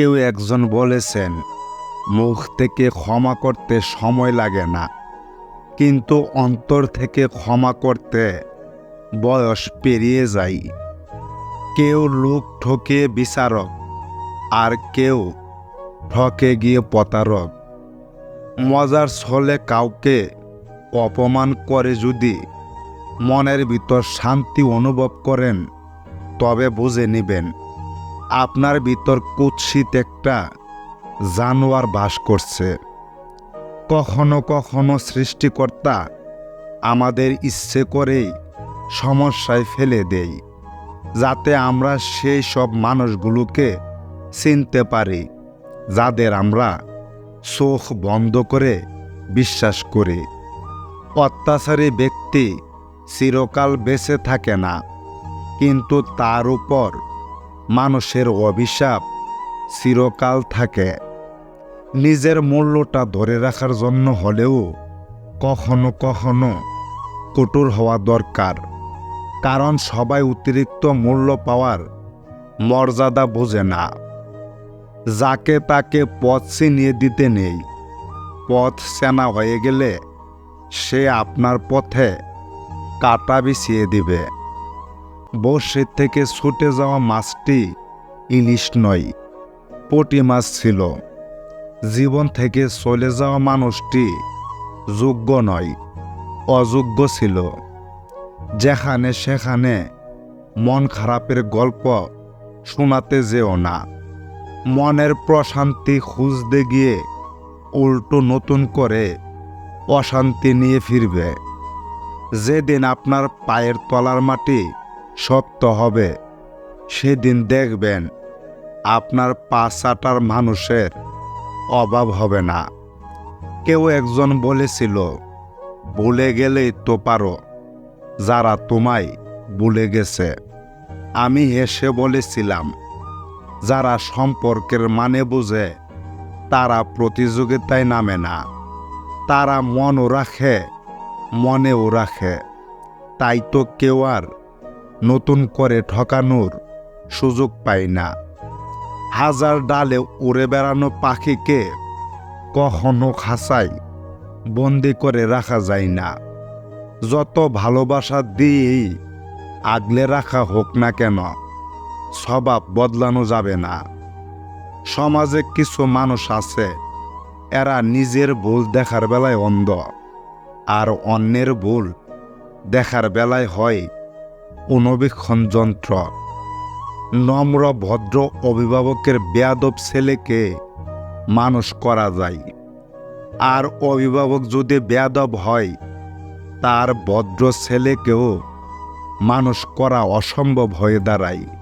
কেউ একজন বলেছেন, মুখ থেকে ক্ষমা করতে সময় লাগে না। কিন্তু অন্তর থেকে ক্ষমা করতে বয়স পেরিয়ে যায়। কেউ লোক ঠকে বিচারক, আর কেউ ঠকে গিয়ে প্রতারক। মজার ছলে কাউকে অপমান করে যদি মনের ভিতর শান্তি অনুভব করেন, তবে বুঝে নেবেন। আপনার ভিতর কুৎসিত একটা জানোয়ার বাস করছে। কখনো কখনো সৃষ্টিকর্তা আমাদের ইচ্ছে করেই সমস্যায় ফেলে দেই যাতে আমরা সেই সব মানুষগুলোকে চিনতে পারি, যাদের আমরা চোখ বন্ধ করে বিশ্বাস করি। অত্যাচারী ব্যক্তি চিরকাল বেঁচে থাকে না, কিন্তু তার উপর মানুষের অভিশাপ চিরকাল থাকে। নিজের মূল্যটা ধরে রাখার জন্য হলেও কখনো কখনো কঠোর হওয়া দরকার। কারণ সবাই অতিরিক্ত মূল্য পাওয়ার মর্যাদা বোঝে না। যাকে তাকে পথ চিনিয়ে দিতে নেই। পথ চেনা হয়ে গেলে সে আপনার পথে কাটা বিছিয়ে দিবে। বর্ষের থেকে ছুটে যাওয়া মাছটি ইলিশ নয়, পটি মাছ ছিল। জীবন থেকে চলে যাওয়া মানুষটি যোগ্য নয়, অযোগ্য ছিল। যেখানে সেখানে মন খারাপের গল্প শোনাতে যেও না। মনের প্রশান্তি খুঁজতে গিয়ে উল্টো নতুন করে অশান্তি নিয়ে ফিরবে। যেদিন আপনার পায়ের তলার মাটি শক্ত হবে। সেদিন দেখবেন আপনার পা চাটার মানুষের অভাব হবে না। কেউ একজন বলেছিল, ভুলে গেলেই তো পারো। যারা তোমায় ভুলে গেছে। আমি হেসে বলেছিলাম, যারা সম্পর্কের মানে বুঝে, তারা প্রতিযোগিতায় নামে না। তারা মনও রাখে, মনেও রাখে। তাই তো কেউ আর নতুন করে ঠকানোর সুযোগ পায় না। হাজার ডালে উড়ে বেড়ানো পাখিকে কখনো খাঁচাই বন্দি করে রাখা যায় না। যত ভালোবাসা দিয়েই আগলে রাখা হোক না কেন, স্বভাব বদলানো যাবে না। সমাজে কিছু মানুষ আছে, এরা নিজের ভুল দেখার বেলায় অন্ধ, আর অন্যের ভুল দেখার বেলায় হয় অনুবীক্ষণ যন্ত্র। নম্র, ভদ্র অভিভাবকের বেয়াদব ছেলেকে মানুষ করা যায়। আর অভিভাবক যদি বেয়াদব হয়, তার ভদ্র ছেলেকেও মানুষ করা অসম্ভব হয়ে দাঁড়ায়।